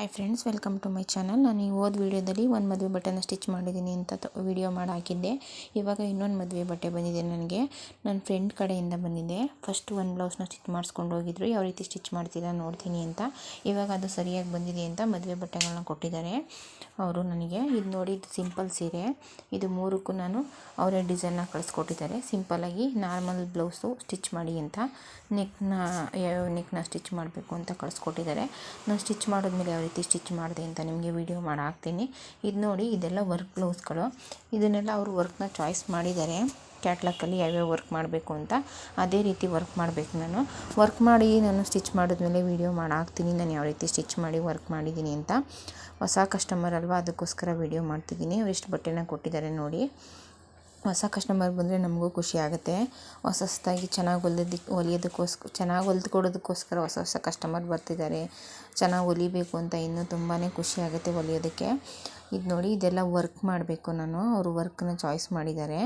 Hi friends welcome to my channel ನಾನು ಈ ಓದ್ ವೀಡಿಯೋದಲ್ಲಿ ಒಂದು ಮದುವೆ ಬಟ್ಟೆನ ಸ್ಟಿಚ್ ಮಾಡಿದ್ದೀನಿ ಅಂತ ವಿಡಿಯೋ ಮಾಡಿ ಹಾಕಿದ್ದೆ ಇವಾಗ ಇನ್ನೊಂದು ಮದುವೆ ಬಟ್ಟೆ ಬಂದಿದೆ ನನಗೆ. ನನ್ನ ಫ್ರೆಂಡ್ ಕಡೆಯಿಂದ ಬಂದಿದೆ. ಫಸ್ಟ್ ಒಂದು ಬ್ಲೌಸ್ನ ಸ್ಟಿಚ್ ಮಾಡಿಸ್ಕೊಂಡು ಹೋಗಿದ್ರು. ಯಾವ ರೀತಿ ಸ್ಟಿಚ್ ಮಾಡ್ತೀರಾ ನೋಡ್ತೀನಿ ಅಂತ. ಇವಾಗ ಅದು ಸರಿಯಾಗಿ ಬಂದಿದೆ ಅಂತ ಮದುವೆ ಬಟ್ಟೆಗಳನ್ನ ಕೊಟ್ಟಿದ್ದಾರೆ ಅವರು ನನಗೆ. ಇದು ನೋಡಿ, ಇದು ಸಿಂಪಲ್ ಸೀರೆ. ಇದು ಮೂರಕ್ಕೂ ನಾನು ಅವರೇ ಡಿಸೈನ್ನ ಕಳಿಸ್ಕೊಟ್ಟಿದ್ದಾರೆ. ಸಿಂಪಲ್ಲಾಗಿ ನಾರ್ಮಲ್ ಬ್ಲೌಸು ಸ್ಟಿಚ್ ಮಾಡಿ ಅಂತ ನೆಕ್ನ ನೆಕ್ನ ಸ್ಟಿಚ್ ಮಾಡಬೇಕು ಅಂತ ಕಳಿಸ್ಕೊಟ್ಟಿದ್ದಾರೆ. ನಾನು ಸ್ಟಿಚ್ ಮಾಡಿದ್ಮೇಲೆ ಯಾವ ರೀತಿ ಸ್ಟಿಚ್ ಮಾಡಿದೆ ಅಂತ ನಿಮಗೆ ವಿಡಿಯೋ ಮಾಡಿ ಹಾಕ್ತೀನಿ ಇದು ನೋಡಿ, ಇದೆಲ್ಲ ವರ್ಕ್ ಬ್ಲೌಸ್ಗಳು ಇದನ್ನೆಲ್ಲ ಅವರು ವರ್ಕ್ನ ಚಾಯ್ಸ್ ಮಾಡಿದ್ದಾರೆ ಕ್ಯಾಟ್ಲಾಕಲ್ಲಿ ಯಾವ್ಯಾವ ವರ್ಕ್ ಮಾಡಬೇಕು ಅಂತ ಅದೇ ರೀತಿ ವರ್ಕ್ ಮಾಡಬೇಕು ನಾನು. ವರ್ಕ್ ಮಾಡಿ ನಾನು ಸ್ಟಿಚ್ ಮಾಡಿದ್ಮೇಲೆ ವೀಡಿಯೋ ಮಾಡಿ ಹಾಕ್ತೀನಿ ನಾನು ಯಾವ ರೀತಿ ಸ್ಟಿಚ್ ಮಾಡಿ ವರ್ಕ್ ಮಾಡಿದ್ದೀನಿ ಅಂತ. ಹೊಸ ಕಸ್ಟಮರ್ ಅಲ್ವಾ, ಅದಕ್ಕೋಸ್ಕರ ವೀಡಿಯೋ ಮಾಡ್ತಿದ್ದೀನಿ. ಎಷ್ಟು ಬಟ್ಟೆನ ಕೊಟ್ಟಿದ್ದಾರೆ ನೋಡಿ. ಹೊಸ ಕಸ್ಟಮರ್ ಬಂದರೆ ನಮಗೂ ಖುಷಿ ಆಗುತ್ತೆ. ಹೊಸ ಹೊಸದಾಗಿ ಚೆನ್ನಾಗಿ ಹೊಲಿಯೋದಕ್ಕೆ ಹೊಲಿಯೋದಕ್ಕೋಸ್ಕರ ಚೆನ್ನಾಗಿ ಹೊಲ್ದು ಕೊಡೋದಕ್ಕೋಸ್ಕರ ಹೊಸ ಹೊಸ ಕಸ್ಟಮರ್ ಬರ್ತಿದ್ದಾರೆ. ಚೆನ್ನಾಗಿ ಹೊಲಿಬೇಕು ಅಂತ ಇನ್ನೂ ತುಂಬಾ ಖುಷಿ ಆಗುತ್ತೆ ಹೊಲಿಯೋದಕ್ಕೆ. ಇದು ನೋಡಿ ಇದೆಲ್ಲ ವರ್ಕ್ ಮಾಡಬೇಕು ನಾನು. ಅವರು ವರ್ಕ್ನ ಚಾಯ್ಸ್ ಮಾಡಿದ್ದಾರೆ.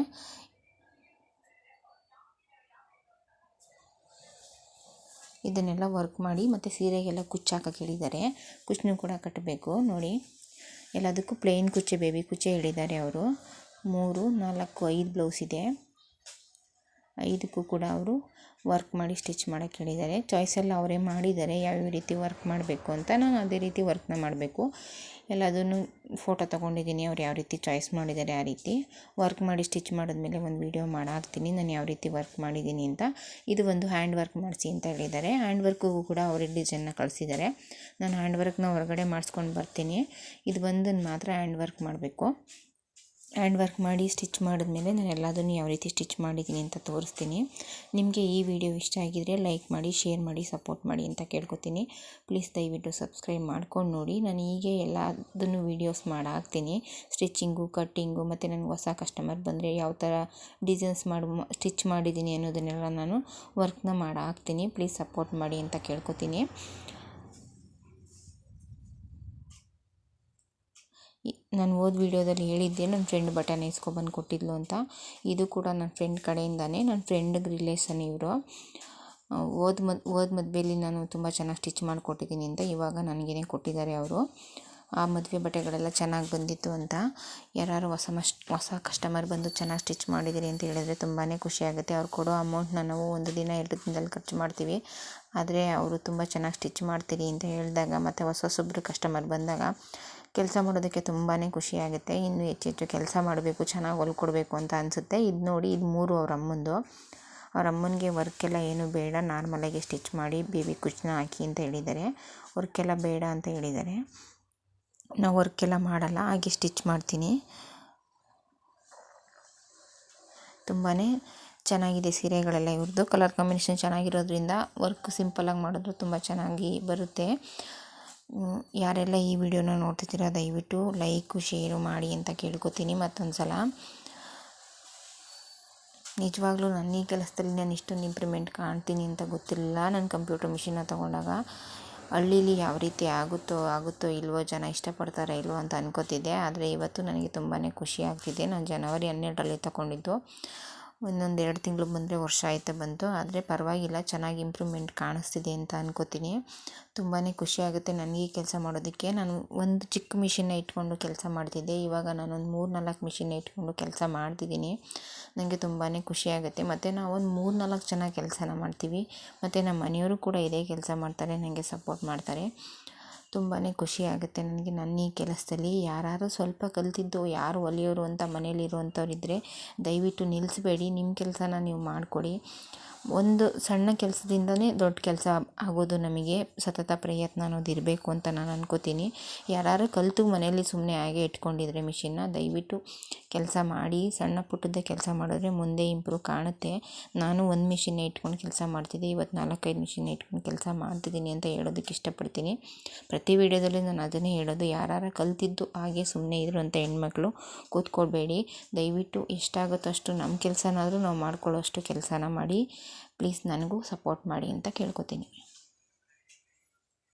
ಇದನ್ನೆಲ್ಲ ವರ್ಕ್ ಮಾಡಿ ಮತ್ತು ಸೀರೆಗೆಲ್ಲ ಕುಚ್ಚು ಹಾಕಕ್ಕೆ ಹೇಳಿದ್ದಾರೆ. ಕುಚ್ಚನ್ನು ಕೂಡ ಕಟ್ಟಬೇಕು ನೋಡಿ. ಎಲ್ಲದಕ್ಕೂ ಪ್ಲೇನ್ ಕುಚ್ಚೆ ಬೇಬಿ ಕುಚ್ಚೆ ಹೇಳಿದ್ದಾರೆ ಅವರು. ಮೂರು, ನಾಲ್ಕು, ಐದು ಬ್ಲೌಸ್ ಇದೆ. ಐದಕ್ಕೂ ಕೂಡ ಅವರು ವರ್ಕ್ ಮಾಡಿ ಸ್ಟಿಚ್ ಮಾಡೋಕ್ಕೆ ಹೇಳಿದ್ದಾರೆ. ಚಾಯ್ಸೆಲ್ಲ ಅವರೇ ಮಾಡಿದ್ದಾರೆ. ಯಾವ್ಯಾವ ರೀತಿ ವರ್ಕ್ ಮಾಡಬೇಕು ಅಂತ ನಾನು ಅದೇ ರೀತಿ ವರ್ಕ್ನ ಮಾಡಬೇಕು. ಎಲ್ಲದನ್ನು ಫೋಟೋ ತೊಗೊಂಡಿದ್ದೀನಿ. ಅವ್ರು ಯಾವ ರೀತಿ ಚಾಯ್ಸ್ ಮಾಡಿದ್ದಾರೆ ಆ ರೀತಿ. ವರ್ಕ್ ಮಾಡಿ ಸ್ಟಿಚ್ ಮಾಡಿದ್ಮೇಲೆ ಒಂದು ವೀಡಿಯೋ ಮಾಡಾಕ್ತೀನಿ ನಾನು ಯಾವ ರೀತಿ ವರ್ಕ್ ಮಾಡಿದ್ದೀನಿ ಅಂತ. ಇದು ಒಂದು ಹ್ಯಾಂಡ್ ವರ್ಕ್ ಮಾಡಿಸಿ ಅಂತ ಹೇಳಿದ್ದಾರೆ. ಹ್ಯಾಂಡ್ ವರ್ಕಿಗೂ ಕೂಡ ಅವರೇ ಡಿಸೈನ್ನ ಕಳಿಸಿದ್ದಾರೆ. ನಾನು ಹ್ಯಾಂಡ್ ವರ್ಕ್ನ ಹೊರಗಡೆ ಮಾಡಿಸ್ಕೊಂಡು ಬರ್ತೀನಿ. ಇದು ಒಂದನ್ನು ಮಾತ್ರ ಹ್ಯಾಂಡ್ ವರ್ಕ್ ಮಾಡಬೇಕು. ಹ್ಯಾಂಡ್ ವರ್ಕ್ ಮಾಡಿ ಸ್ಟಿಚ್ ಮಾಡಿದ್ಮೇಲೆ ನಾನು ಎಲ್ಲದನ್ನು ಯಾವ ರೀತಿ ಸ್ಟಿಚ್ ಮಾಡಿದ್ದೀನಿ ಅಂತ ತೋರಿಸ್ತೀನಿ. ನಿಮಗೆ ಈ ವಿಡಿಯೋ ಇಷ್ಟ ಆಗಿದರೆ ಲೈಕ್ ಮಾಡಿ, ಶೇರ್ ಮಾಡಿ, ಸಪೋರ್ಟ್ ಮಾಡಿ ಅಂತ ಕೇಳ್ಕೊತೀನಿ. ಪ್ಲೀಸ್ ದಯವಿಟ್ಟು ಸಬ್ಸ್ಕ್ರೈಬ್ ಮಾಡ್ಕೊಂಡು ನೋಡಿ. ನಾನು ಹೀಗೆ ಎಲ್ಲದನ್ನು ವೀಡಿಯೋಸ್ ಮಾಡಿ ಹಾಕ್ತೀನಿ ಸ್ಟಿಚ್ಚಿಂಗು ಕಟ್ಟಿಂಗು ಮತ್ತು ನನಗೆ ಹೊಸ ಕಸ್ಟಮರ್ ಬಂದರೆ ಯಾವ ಥರ ಡಿಸೈನ್ಸ್ ಮಾಡಿ, ಸ್ಟಿಚ್ ಮಾಡಿದ್ದೀನಿ ಅನ್ನೋದನ್ನೆಲ್ಲ ನಾನು ವರ್ಕ್ನ ಮಾಡಿ ಹಾಕ್ತೀನಿ ಪ್ಲೀಸ್ ಸಪೋರ್ಟ್ ಮಾಡಿ ಅಂತ ಕೇಳ್ಕೊತೀನಿ. ನಾನು ಓದ್ ವೀಡಿಯೋದಲ್ಲಿ ಹೇಳಿದ್ದೆ, ನನ್ನ ಫ್ರೆಂಡ್ ಬಟನ್ ಇಸ್ಕೊಬಂದು ಕೊಟ್ಟಿದ್ಲು ಅಂತ. ಇದು ಕೂಡ ನನ್ನ ಫ್ರೆಂಡ್ ಕಡೆಯಿಂದನೇ, ನನ್ನ ಫ್ರೆಂಡ್ಗೆ ರಿಲೇಸನ್ ಇವರು. ಓದ್ ಮದ್ ಓದ್ ಮದುವೆಯಲ್ಲಿ ನಾನು ತುಂಬ ಚೆನ್ನಾಗಿ ಸ್ಟಿಚ್ ಮಾಡಿಕೊಟ್ಟಿದ್ದೀನಿ ಅಂತ ಇವಾಗ ನನಗೇನೆ ಕೊಟ್ಟಿದ್ದಾರೆ ಅವರು. ಆ ಮದುವೆ ಬಟ್ಟೆಗಳೆಲ್ಲ ಚೆನ್ನಾಗಿ ಬಂದಿತ್ತು ಅಂತ. ಯಾರು ಹೊಸ ಮಸ್ಟ್ ಹೊಸ ಕಸ್ಟಮರ್ ಬಂದು ಚೆನ್ನಾಗಿ ಸ್ಟಿಚ್ ಮಾಡಿದ್ದೀರಿ ಅಂತ ಹೇಳಿದ್ರೆ ತುಂಬಾ ಖುಷಿಯಾಗುತ್ತೆ ಅವ್ರು ಕೊಡೋ ಅಮೌಂಟ್ನ ನಾವು ಒಂದು ದಿನ, ಎರಡು ದಿನದಲ್ಲಿ ಖರ್ಚು ಮಾಡ್ತೀವಿ. ಆದರೆ ಅವರು ತುಂಬ ಚೆನ್ನಾಗಿ ಸ್ಟಿಚ್ ಮಾಡ್ತೀರಿ ಅಂತ ಹೇಳಿದಾಗ ಮತ್ತು ಹೊಸ ಹೊಸೊಬ್ಬರು ಕಸ್ಟಮರ್ ಬಂದಾಗ ಕೆಲಸ ಮಾಡೋದಕ್ಕೆ ತುಂಬಾ ಖುಷಿಯಾಗುತ್ತೆ. ಇನ್ನೂ ಹೆಚ್ಚು ಕೆಲಸ ಮಾಡಬೇಕು, ಚೆನ್ನಾಗಿ ಹೊಲ್ಕೊಡ್ಬೇಕು ಅಂತ ಅನಿಸುತ್ತೆ. ಇದು ನೋಡಿ, ಇದು ಮೂರು ಅವ್ರ ಅಮ್ಮಂದು. ಅವ್ರ ಅಮ್ಮನಿಗೆ ವರ್ಕೆಲ್ಲ ಏನೂ ಬೇಡ ನಾರ್ಮಲಾಗಿ ಸ್ಟಿಚ್ ಮಾಡಿ ಬೇಬಿ ಕುಚ್ಚನ್ನ ಹಾಕಿ ಅಂತ ಹೇಳಿದ್ದಾರೆ. ವರ್ಕೆಲ್ಲ ಬೇಡ ಅಂತ ಹೇಳಿದ್ದಾರೆ. ನಾವು ವರ್ಕೆಲ್ಲ ಮಾಡಲ್ಲ, ಹಾಗೆ ಸ್ಟಿಚ್ ಮಾಡ್ತೀನಿ. ತುಂಬಾ ಚೆನ್ನಾಗಿದೆ ಸೀರೆಗಳೆಲ್ಲ ಇವ್ರದ್ದು ಕಲರ್ ಕಾಂಬಿನೇಷನ್ ಚೆನ್ನಾಗಿರೋದ್ರಿಂದ ವರ್ಕ್ ಸಿಂಪಲ್ಲಾಗಿ ಮಾಡಿದ್ರು ತುಂಬ ಚೆನ್ನಾಗಿ ಬರುತ್ತೆ. ಯಾರೆಲ್ಲ ಈ ವಿಡಿಯೋನ ನೋಡ್ತಿದ್ದೀರಾ, ದಯವಿಟ್ಟು ಲೈಕು, ಶೇರು ಮಾಡಿ ಅಂತ ಕೇಳ್ಕೊತೀನಿ ಮತ್ತೊಂದು ಸಲ ನಿಜವಾಗ್ಲೂ ನನ್ನ ಈ ಕೆಲಸದಲ್ಲಿ ನಾನು ಇಷ್ಟೊಂದು ಇಂಪ್ರೂವ್ಮೆಂಟ್ ಕಾಣ್ತೀನಿ ಅಂತ ಗೊತ್ತಿಲ್ಲ ನಾನು ಕಂಪ್ಯೂಟರ್ ಮಿಷಿನ್ನ ತೊಗೊಂಡಾಗ ಹಳ್ಳೀಲಿ ಯಾವ ರೀತಿ ಆಗುತ್ತೋ ಆಗುತ್ತೋ ಇಲ್ವೋ ಜನ ಇಷ್ಟಪಡ್ತಾರೋ ಇಲ್ವೋ ಅಂತ ಅನ್ಕೋತಿದ್ದೆ. ಆದರೆ ಇವತ್ತು ನನಗೆ ತುಂಬಾ ಖುಷಿ ಆಗ್ತಿದೆ. ನಾನು ಜನವರಿ ಹನ್ನೆರಡರಲ್ಲಿ ತಗೊಂಡಿದ್ದು. ಇನ್ನೊಂದು ಎರಡು ತಿಂಗಳು ಬಂದರೆ ವರ್ಷ ಆಯ್ತಾ ಬಂತು. ಆದರೆ ಪರವಾಗಿಲ್ಲ, ಚೆನ್ನಾಗಿ ಇಂಪ್ರೂವ್ಮೆಂಟ್ ಕಾಣಿಸ್ತಿದೆ ಅಂತ ಅನ್ಕೋತೀನಿ. ತುಂಬಾ ಖುಷಿ ಆಗುತ್ತೆ ನನಗೆ ಕೆಲಸ ಮಾಡೋದಕ್ಕೆ. ನಾನು ಒಂದು ಚಿಕ್ಕ ಮಿಷಿನ್ನ ಇಟ್ಕೊಂಡು ಕೆಲಸ ಮಾಡ್ತಿದ್ದೆ. ಇವಾಗ ನಾನೊಂದು ಮೂರು ನಾಲ್ಕು ಮಿಷಿನ್ನ ಇಟ್ಕೊಂಡು ಕೆಲಸ ಮಾಡ್ತಿದ್ದೀನಿ. ನನಗೆ ತುಂಬಾ ಖುಷಿ ಆಗುತ್ತೆ. ಮತ್ತು ನಾವೊಂದು ಮೂರು ನಾಲ್ಕು ಜನ ಕೆಲಸನ ಮಾಡ್ತೀವಿ. ಮತ್ತು ನಮ್ಮ ಮನೆಯವರು ಕೂಡ ಇದೇ ಕೆಲಸ ಮಾಡ್ತಾರೆ ನನಗೆ ಸಪೋರ್ಟ್ ಮಾಡ್ತಾರೆ. ತುಂಬಾ ಖುಷಿ ಆಗುತ್ತೆ ನನಗೆ. ನನ್ನ ಈ ಕೆಲಸದಲ್ಲಿ ಯಾರು ಸ್ವಲ್ಪ ಕಲಿತಿದ್ದು, ಯಾರು ಒಲಿಯೋರು ಅಂತ ಮನೇಲಿ ಇರುವಂಥವ್ರು ದಯವಿಟ್ಟು ನಿಲ್ಲಿಸ್ಬೇಡಿ ನಿಮ್ಮ ಕೆಲಸನ ನೀವು ಮಾಡಿಕೊಡಿ. ಒಂದು ಸಣ್ಣ ಕೆಲಸದಿಂದನೇ ದೊಡ್ಡ ಕೆಲಸ ಆಗೋದು ನಮಗೆ ಸತತ ಪ್ರಯತ್ನ ಅನ್ನೋದು ಇರಬೇಕು ಅಂತ ನಾನು ಅನ್ಕೋತೀನಿ. ಯಾರು ಕಲಿತು ಮನೆಯಲ್ಲಿ ಸುಮ್ಮನೆ ಹಾಗೆ ಇಟ್ಕೊಂಡಿದ್ರೆ ಮಿಷಿನ್ನ, ದಯವಿಟ್ಟು ಕೆಲಸ ಮಾಡಿ, ಸಣ್ಣ ಪುಟ್ಟದ್ದೇ ಕೆಲಸ ಮಾಡಿದ್ರೆ ಮುಂದೆ ಇಂಪ್ರೂವ್ ಕಾಣುತ್ತೆ. ನಾನು ಒಂದು ಮಿಷಿನ್ನೇ ಇಟ್ಕೊಂಡು ಕೆಲಸ ಮಾಡ್ತಿದ್ದೆ, ಇವತ್ತು ನಾಲ್ಕೈದು ಮಿಷಿನ್ನ ಇಟ್ಕೊಂಡು ಕೆಲಸ ಮಾಡ್ತಿದ್ದೀನಿ ಅಂತ ಹೇಳೋದಕ್ಕೆ ಇಷ್ಟಪಡ್ತೀನಿ. ಪ್ರತಿ ವಿಡಿಯೋದಲ್ಲಿ ನಾನು ಅದನ್ನೇ ಹೇಳೋದು ಯಾರು ಕಲ್ತಿದ್ದು ಹಾಗೆ ಸುಮ್ಮನೆ ಇದ್ರು ಅಂತ ಹೆಣ್ಮಕ್ಳು ಕೂತ್ಕೊಳ್ಬೇಡಿ. ದಯವಿಟ್ಟು ಎಷ್ಟಾಗುತ್ತೋ ಅಷ್ಟು ನಮ್ಮ ಕೆಲಸನಾದರೂ ನಾವು ಮಾಡ್ಕೊಳ್ಳೋ ಅಷ್ಟು ಕೆಲಸನ ಮಾಡಿ. ಪ್ಲೀಸ್ ನನಗೂ ಸಪೋರ್ಟ್ ಮಾಡಿ ಅಂತ ಕೇಳ್ಕೊತೀನಿ.